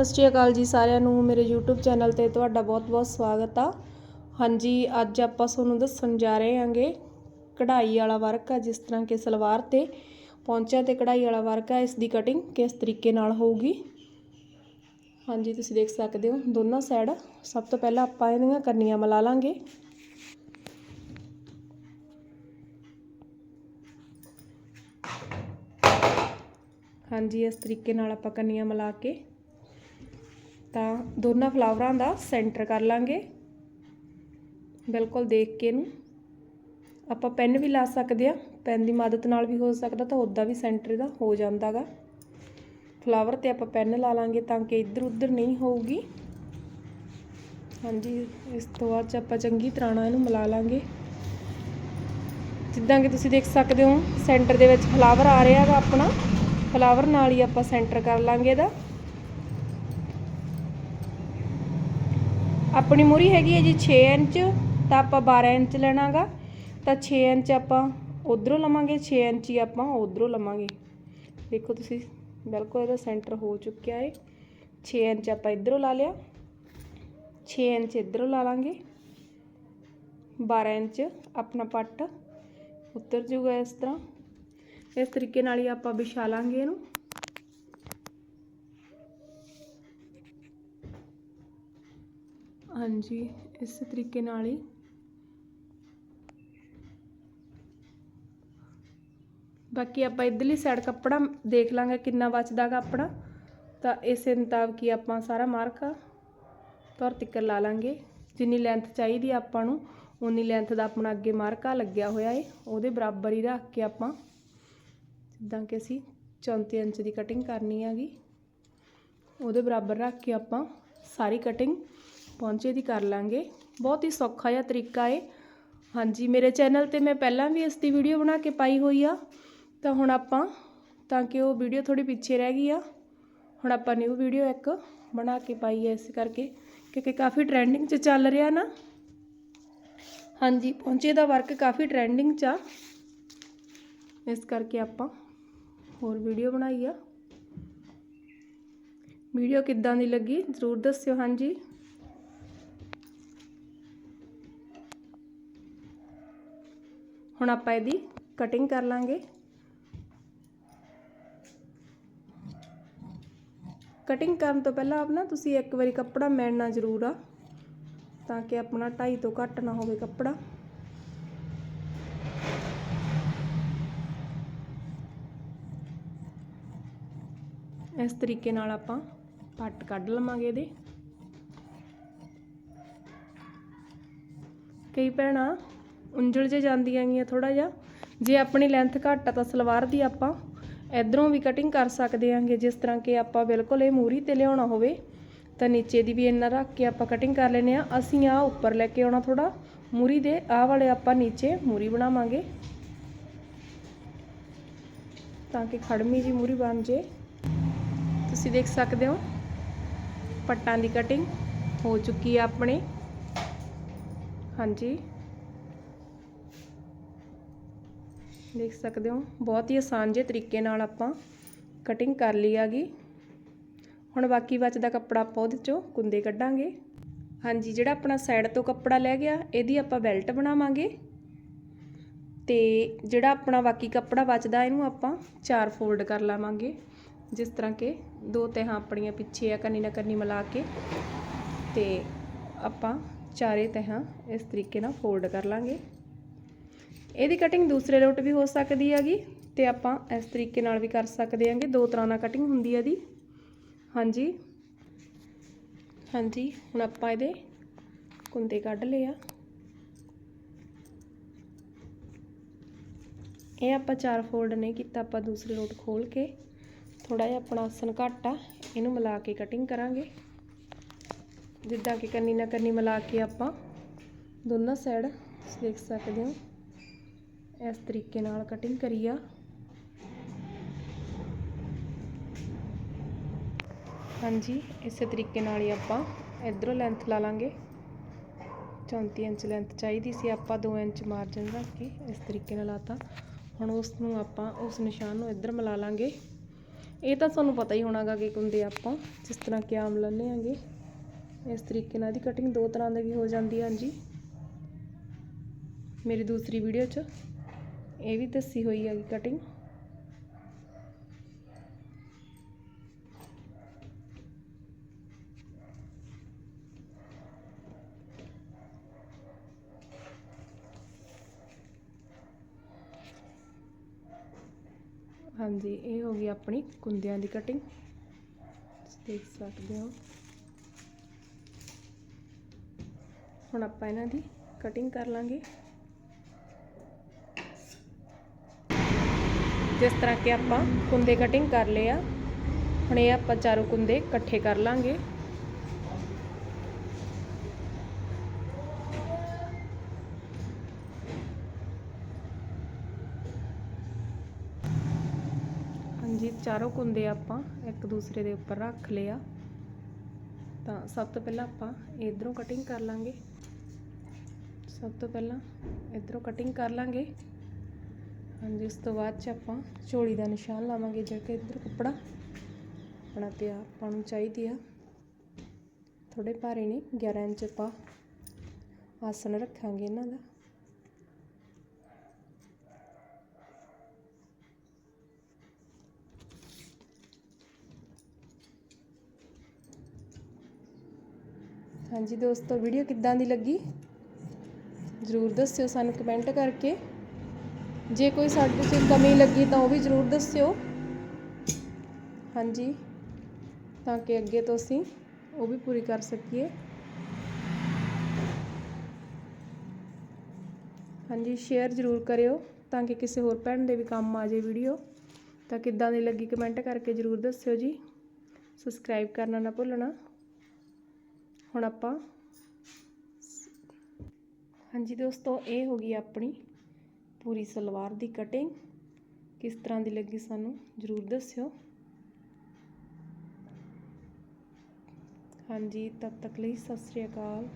ਸਤਿ ਸ਼੍ਰੀ ਅਕਾਲ ਜੀ ਸਾਰਿਆਂ ਨੂੰ। ਮੇਰੇ YouTube ਚੈਨਲ ਤੇ ਤੁਹਾਡਾ ਬਹੁਤ-ਬਹੁਤ ਸਵਾਗਤ ਆ। ਹਾਂਜੀ, ਅੱਜ ਆਪਾਂ ਤੁਹਾਨੂੰ ਦੱਸਣ ਜਾ ਰਹੇ ਹਾਂਗੇ ਕਢਾਈ ਵਾਲਾ ਵਰਕ ਆ, ਜਿਸ ਤਰ੍ਹਾਂ ਕਿ ਸਲਵਾਰ ਤੇ ਪੌਂਚਿਆਂ ਤੇ ਕਢਾਈ ਵਾਲਾ ਵਰਕ ਆ। ਇਸ ਦੀ ਕਟਿੰਗ ਕਿਸ ਤਰੀਕੇ ਨਾਲ ਹੋਊਗੀ? ਹਾਂਜੀ, ਤੁਸੀਂ ਦੇਖ ਸਕਦੇ ਹੋ ਦੋਨਾਂ ਸਾਈਡ ਸਭ ਤੋਂ ਪਹਿਲਾਂ ਆਪਾਂ ਇਹਦੀਆਂ ਕੰਨੀਆਂ ਮਿਲਾ ਲਾਂਗੇ। ਹਾਂਜੀ, ਇਸ ਤਰੀਕੇ ਨਾਲ ਆਪਾਂ ਕੰਨੀਆਂ ਮਿਲਾ ਕੇ ਤਾਂ ਦੋਨਾਂ ਫਲਾਵਰਾਂ ਦਾ ਸੈਂਟਰ ਕਰ ਲਾਂਗੇ। ਬਿਲਕੁਲ ਦੇਖ ਕੇ ਇਹਨੂੰ। ਆਪਾਂ ਪੈਨ ਵੀ ਲਾ ਸਕਦੇ ਆ ਪੈਨ ਦੀ ਮਦਦ ਨਾਲ ਵੀ ਹੋ ਸਕਦਾ ਤਾਂ ਉੱਦਾਂ ਵੀ ਸੈਂਟਰ ਦਾ ਹੋ ਜਾਂਦਾਗਾ। ਫਲਾਵਰ ਤੇ ਆਪਾਂ ਪੈਨ ਲਾ ਲਾਂਗੇ ਤਾਂ ਕਿ ਇੱਧਰ ਉੱਧਰ ਨਹੀਂ ਹੋਊਗੀ। ਹਾਂਜੀ, ਇਸ ਤੋਂ ਬਾਅਦ 'ਚ ਆਪਾਂ ਚੰਗੀ ਤਰ੍ਹਾਂ ਨਾਲ ਇਹਨੂੰ ਮਿਲਾ ਲਾਂਗੇ। ਜਿੱਦਾਂ ਕਿ ਤੁਸੀਂ ਦੇਖ ਸਕਦੇ ਹੋ ਸੈਂਟਰ ਦੇ ਵਿੱਚ ਫਲਾਵਰ ਆ ਰਿਹਾ ਹੈਗਾ ਆਪਣਾ। ਫਲਾਵਰ ਨਾਲ ਹੀ ਆਪਾਂ ਸੈਂਟਰ ਕਰ ਲਾਂਗੇ ਇਹਦਾ। ਆਪਣੀ ਮੂਰੀ ਹੈਗੀ ਹੈ ਜੀ 6 ਇੰਚ, ਤਾਂ ਆਪਾਂ 12 ਇੰਚ ਲੈਣਾਗਾ। ਤਾਂ 6 ਇੰਚ ਆਪਾਂ ਉਧਰੋਂ ਲਵਾਂਗੇ 6 ਇੰਚ ਹੀ ਆਪਾਂ ਉਧਰੋਂ ਲਵਾਂਗੇ। ਦੇਖੋ ਤੁਸੀਂ, ਬਿਲਕੁਲ ਇਹਦਾ ਸੈਂਟਰ ਹੋ ਚੁੱਕਿਆ ਹੈ 6 ਇੰਚ ਆਪਾਂ ਇਧਰੋਂ ਲਾ ਲਿਆ। 6 ਇੰਚ ਇਧਰੋਂ ਲਾ ਲਾਂਗੇ। 12 ਇੰਚ ਆਪਣਾ ਪੱਟ ਉੱਤਰ ਜੂਗਾ ਇਸ ਤਰ੍ਹਾਂ। ਇਸ ਤਰੀਕੇ ਨਾਲ ਹੀ ਆਪਾਂ ਵਿਛਾ ਲਾਂਗੇ ਇਹਨੂੰ। ਹਾਂਜੀ, ਇਸ ਤਰੀਕੇ ਨਾਲ ਹੀ। ਬਾਕੀ ਆਪਾਂ ਇਧਰਲੀ ਸਾਈਡ ਕੱਪੜਾ ਦੇਖ ਲਾਂਗੇ, ਕਿੰਨਾ ਬਚਦਾਗਾ ਆਪਣਾ। ਤਾਂ ਇਸੇ ਮੁਤਾਬਕ ਹੀ ਆਪਾਂ ਸਾਰਾ ਮਾਰਕਾ ਤੌਰ ਤਿੱਕਰ ਲਾ ਲਾਂਗੇ। ਜਿੰਨੀ ਲੈਂਥ ਚਾਹੀਦੀ ਆਪਾਂ ਨੂੰ ਉਨੀ ਲੈਂਥ ਦਾ ਆਪਣਾ ਅੱਗੇ ਮਾਰਕਾ ਲੱਗਿਆ ਹੋਇਆ ਏ। ਉਹਦੇ ਬਰਾਬਰ ਹੀ ਰੱਖ ਕੇ ਆਪਾਂ ਜਿੱਦਾਂ ਕਿ ਅਸੀਂ 34 ਇੰਚ ਦੀ ਕਟਿੰਗ ਕਰਨੀ ਹੈਗੀ। ਉਹਦੇ ਬਰਾਬਰ ਰੱਖ ਕੇ ਆਪਾਂ ਸਾਰੀ ਕਟਿੰਗ ਪਹੁੰਚੇ ਦੀ ਕਰ ਲਾਂਗੇ। ਬਹੁਤ ਹੀ ਸੌਖਾ ਜਿਹਾ ਤਰੀਕਾ ਏ। ਹਾਂਜੀ, ਮੇਰੇ ਚੈਨਲ ਤੇ ਮੈਂ ਪਹਿਲਾਂ ਵੀ ਇਸ ਦੀ ਵੀਡੀਓ ਬਣਾ ਕੇ ਪਾਈ ਹੋਈ ਆ। ਤਾਂ ਹੁਣ ਆਪਾਂ, ਤਾਂ ਕਿ ਉਹ ਵੀਡੀਓ ਥੋੜੀ ਪਿੱਛੇ ਰਹਿ ਗਈ ਆ। ਹੁਣ ਆਪਾਂ ਨਿਊ ਵੀਡੀਓ ਇੱਕ ਬਣਾ ਕੇ ਪਾਈ ਹੈ ਇਸ ਕਰਕੇ, ਕਿਉਂਕਿ ਕਾਫੀ ਟ੍ਰੈਂਡਿੰਗ 'ਚ ਚੱਲ ਰਿਹਾ ਨਾ। ਹਾਂਜੀ, ਪਹੁੰਚੇ ਦਾ ਵਰਕ ਕਾਫੀ ਟ੍ਰੈਂਡਿੰਗ 'ਚ ਆ। ਇਸ ਕਰਕੇ ਆਪਾਂ ਹੋਰ ਵੀਡੀਓ ਬਣਾਈ ਆ। ਵੀਡੀਓ ਕਿੱਦਾਂ ਦੀ ਲੱਗੀ, ਜ਼ਰੂਰ ਦੱਸਿਓ। ਹਾਂਜੀ। ਹੁਣ ਆਪਾਂ ਇਹਦੀ ਕਟਿੰਗ ਕਰ ਲਾਂਗੇ। ਕਟਿੰਗ ਕਰਨ ਤੋਂ ਪਹਿਲਾਂ ਆਪਣਾ ਤੁਸੀਂ ਇੱਕ ਵਾਰੀ ਕੱਪੜਾ ਮੈੜਨਾ ਜ਼ਰੂਰ ਆ, ਤਾਂ ਕਿ ਆਪਣਾ 2.5 ਤੋਂ ਘੱਟ ਨਾ ਹੋਵੇ ਕੱਪੜਾ। ਇਸ ਤਰੀਕੇ ਨਾਲ ਆਪਾਂ ਪੱਟ ਕੱਢ ਲਵਾਂਗੇ ਇਹਦੇ। ਕਈ ਭੈਣਾਂ ਉਂਝਲ ਜੇ ਜਾਂਦੀਆਂ ਗੀਆਂ ਥੋੜਾ ਜਿਹਾ। ਜੇ ਆਪਣੀ ਲੈਂਥ ਘੱਟ ਆ ਤਾਂ ਸਲਵਾਰ ਦੀ ਆਪਾਂ ਇਧਰੋਂ ਵੀ ਕਟਿੰਗ ਕਰ ਸਕਦੇ ਆਂਗੇ। ਜਿਸ ਤਰ੍ਹਾਂ ਕਿ ਆਪਾਂ ਬਿਲਕੁਲ ਇਹ ਮੂਰੀ ਤੇ ਲਿਆਉਣਾ ਹੋਵੇ, ਤਾਂ ਨੀਚੇ ਦੀ ਵੀ ਇੰਨਾ ਰੱਖ ਕੇ ਆਪਾਂ ਕਟਿੰਗ ਕਰ ਲੈਨੇ ਆ ਅਸੀਂ ਆ ਉੱਪਰ ਲੈ ਕੇ ਆਉਣਾ ਥੋੜਾ ਮੂਰੀ ਦੇ ਆਹ ਵਾਲੇ ਆਪਾਂ ਨੀਚੇ ਮੂਰੀ ਬਣਾਵਾਂਗੇ, ਤਾਂ ਕਿ ਖੜਮੀ ਜੀ ਮੂਰੀ ਬਣ ਜੇ। ਤੁਸੀਂ ਦੇਖ ਸਕਦੇ ਹੋ, ਪੱਟਾਂ ਦੀ ਕਟਿੰਗ ਹੋ ਚੁੱਕੀ ਹੈ ਆਪਣੇ। ਹਾਂਜੀ। ਦੇਖ ਸਕਦੇ ਹੋ, ਬਹੁਤ ਹੀ ਆਸਾਨ ਜਿਹੇ ਤਰੀਕੇ ਨਾਲ ਆਪਾਂ ਕਟਿੰਗ ਕਰ ਲਈ ਆਗੀ ਹੁਣ ਬਾਕੀ ਬਚਦਾ ਕੱਪੜਾ ਆਪਾਂ ਉਹਦੇ ਚੋਂ ਕੁੰਦੇ ਕੱਢਾਂਗੇ। ਹਾਂਜੀ, ਜਿਹੜਾ ਆਪਣਾ ਸਾਈਡ ਤੋਂ ਕੱਪੜਾ ਲੈ ਗਿਆ, ਇਹਦੀ ਆਪਾਂ ਬੈਲਟ ਬਣਾਵਾਂਗੇ। ਤੇ ਜਿਹੜਾ ਆਪਣਾ ਬਾਕੀ ਕੱਪੜਾ ਬਚਦਾ, ਇਹਨੂੰ ਆਪਾਂ ਚਾਰ ਫੋਲਡ ਕਰ ਲਾਵਾਂਗੇ। ਜਿਸ ਤਰ੍ਹਾਂ ਕਿ ਦੋ ਤਹਾਂ ਆਪਣੀਆਂ ਪਿੱਛੇ ਆ, ਕੰਨੀ ਨਾਲ ਕੰਨੀ ਮਿਲਾ ਕੇ। ਤੇ ਆਪਾਂ ਚਾਰੇ ਤਹਾਂ ਇਸ ਤਰੀਕੇ ਨਾਲ ਫੋਲਡ ਕਰ ਲਾਂਗੇ। ਇਹਦੀ ਕਟਿੰਗ ਦੂਸਰੇ ਲੋਟ ਵੀ ਹੋ ਸਕਦੀ ਹੈਗੀ ਤੇ ਆਪਾਂ ਇਸ ਤਰੀਕੇ ਨਾਲ ਵੀ ਕਰ ਸਕਦੇ ਹਾਂਗੇ। ਦੋ ਤਰ੍ਹਾਂ ਨਾਲ ਕਟਿੰਗ ਹੁੰਦੀ ਹੈ ਇਹਦੀ। ਹਾਂਜੀ। ਹਾਂਜੀ, ਹੁਣ ਆਪਾਂ ਇਹਦੇ ਕੁੰਦੇ ਕੱਢ ਲਏ ਆ। ਇਹ ਆਪਾਂ ਚਾਰ ਫੋਲਡ ਨਹੀਂ ਕੀਤਾ, ਆਪਾਂ ਦੂਸਰੇ ਲੋਟ ਖੋਲ ਕੇ ਥੋੜਾ ਜਿਹਾ ਆਪਣਾ ਆਸਨ ਘੱਟ ਆ, ਇਹਨੂੰ ਮਿਲਾ ਕੇ ਕਟਿੰਗ ਕਰਾਂਗੇ। ਜਿੱਦਾਂ ਕਿ ਕੰਨੀ ਨਾ ਕੰਨੀ ਮਿਲਾ ਕੇ ਆਪਾਂ ਦੋਨਾਂ ਸਾਈਡ ਦੇਖ ਸਕਦੇ ਹਾਂ। ਇਸ ਤਰੀਕੇ ਨਾਲ ਕਟਿੰਗ ਕਰੀ ਆ। ਹਾਂਜੀ, ਇਸੇ ਤਰੀਕੇ ਨਾਲ ਹੀ ਆਪਾਂ ਇਧਰੋਂ ਲੈਂਥ ਲਾ ਲਾਂਗੇ। 34 ਇੰਚ ਲੈਂਥ ਚਾਹੀਦੀ ਸੀ, ਆਪਾਂ 2 ਇੰਚ ਮਾਰਜਨ ਰੱਖ ਕੇ ਇਸ ਤਰੀਕੇ ਨਾਲ ਲਾਤਾ। ਹੁਣ ਉਸ ਨੂੰ ਆਪਾਂ ਉਸ ਨਿਸ਼ਾਨ ਨੂੰ ਇੱਧਰ ਮਿਲਾ ਲਾਂਗੇ। ਇਹ ਤਾਂ ਤੁਹਾਨੂੰ ਪਤਾ ਹੀ ਹੋਣਾਗਾ ਕਿ ਕੁੰਦੇ ਆਪਾਂ ਜਿਸ ਤਰ੍ਹਾਂ ਕਿਆਮ ਲੈਂਦੇ ਆਂਗੇ ਇਸ ਤਰੀਕੇ ਨਾਲ ਦੀ ਕਟਿੰਗ ਦੋ ਤਰ੍ਹਾਂ ਦੀ ਵੀ ਹੋ ਜਾਂਦੀ ਹੈ ਹਾਂਜੀ। ਮੇਰੀ ਦੂਸਰੀ ਵੀਡੀਓ 'ਚ ਇਹ ਵੀ ਦੱਸੀ ਹੋਈ ਹੈਗੀ ਕਟਿੰਗ ਹਾਂਜੀ, ਇਹ ਹੋ ਗਈ ਆਪਣੀ ਕੁੰਦਿਆਂ ਦੀ ਕਟਿੰਗ ਤੁਸੀਂ ਦੇਖ ਸਕਦੇ ਹੋ। ਹੁਣ ਆਪਾਂ ਇਹਨਾਂ ਦੀ ਕਟਿੰਗ ਕਰ ਲਾਂਗੇ। ਜਿਸ ਤਰ੍ਹਾਂ ਕਿ ਆਪਾਂ ਕੁੰਦੇ ਕਟਿੰਗ ਕਰ ਲਏ ਆ, ਹੁਣ ਇਹ ਆਪਾਂ ਚਾਰੋਂ ਕੁੰਦੇ ਇਕੱਠੇ ਕਰ ਲਾਂਗੇ। ਹਾਂਜੀ, ਚਾਰੋਂ ਕੁੰਦੇ ਆਪਾਂ ਇੱਕ ਦੂਸਰੇ ਦੇ ਉੱਪਰ ਰੱਖ ਲਿਆ ਤਾਂ ਸਭ ਤੋਂ ਪਹਿਲਾਂ ਆਪਾਂ ਇਧਰੋਂ ਕਟਿੰਗ ਕਰ ਲਾਂਗੇ। ਸਭ ਤੋਂ ਪਹਿਲਾਂ ਇਧਰੋਂ ਕਟਿੰਗ ਕਰ ਲਾਂਗੇ। ਹਾਂਜੀ, ਉਸ ਤੋਂ ਬਾਅਦ ਚ ਆਪਾਂ ਝੋਲੀ ਦਾ ਨਿਸ਼ਾਨ ਲਾਵਾਂਗੇ ਜਿਹੜਾ ਕਿ ਇਧਰ ਕੱਪੜਾ ਆਪਣਾ ਪਿਆ ਆਪਾਂ ਨੂੰ ਚਾਹੀਦੀ ਆ। ਥੋੜੇ ਭਾਰੇ ਨੇ 11 ਇੰਚ ਆਪਾਂ ਆਸਣ ਰੱਖਾਂਗੇ ਇਹਨਾਂ ਦਾ। ਹਾਂਜੀ ਦੋਸਤੋ ਵੀਡੀਓ ਕਿੱਦਾਂ ਦੀ ਲੱਗੀ? ਜ਼ਰੂਰ ਦੱਸਿਓ ਸਾਨੂੰ ਕਮੈਂਟ ਕਰਕੇ। ਜੇ ਕੋਈ ਸਾਡੇ 'ਚ ਕਮੀ ਲੱਗੀ ਤਾਂ ਉਹ ਵੀ ਜ਼ਰੂਰ ਦੱਸਿਓ। ਹਾਂਜੀ। ਤਾਂ ਕਿ ਅੱਗੇ ਤੋਂ ਅਸੀਂ ਉਹ ਵੀ ਪੂਰੀ ਕਰ ਸਕੀਏ। ਹਾਂਜੀ ਸ਼ੇਅਰ ਜ਼ਰੂਰ ਕਰਿਓ ਤਾਂ ਕਿ ਕਿਸੇ ਹੋਰ ਭੈਣ ਦੇ ਵੀ ਕੰਮ ਆ ਜਾਏ ਵੀਡੀਓ ਤਾਂ ਕਿੱਦਾਂ ਦੀ ਲੱਗੀ ਕਮੈਂਟ ਕਰਕੇ ਜ਼ਰੂਰ ਦੱਸਿਓ ਜੀ। ਸਬਸਕ੍ਰਾਈਬ ਕਰਨਾ ਨਾ ਭੁੱਲਣਾ। ਹੁਣ ਆਪਾਂ ਹਾਂਜੀ ਦੋਸਤੋ, ਇਹ ਹੋ ਗਈ ਆਪਣੀ ਪੂਰੀ ਸਲਵਾਰ ਦੀ ਕਟਿੰਗ ਕਿਸ ਤਰ੍ਹਾਂ ਦੀ ਲੱਗੀ ਸਾਨੂੰ ਜ਼ਰੂਰ ਦੱਸਿਓ। ਹਾਂਜੀ, ਤਦ ਤੱਕ ਲਈ ਸਤਿ ਸ੍ਰੀ ਅਕਾਲ।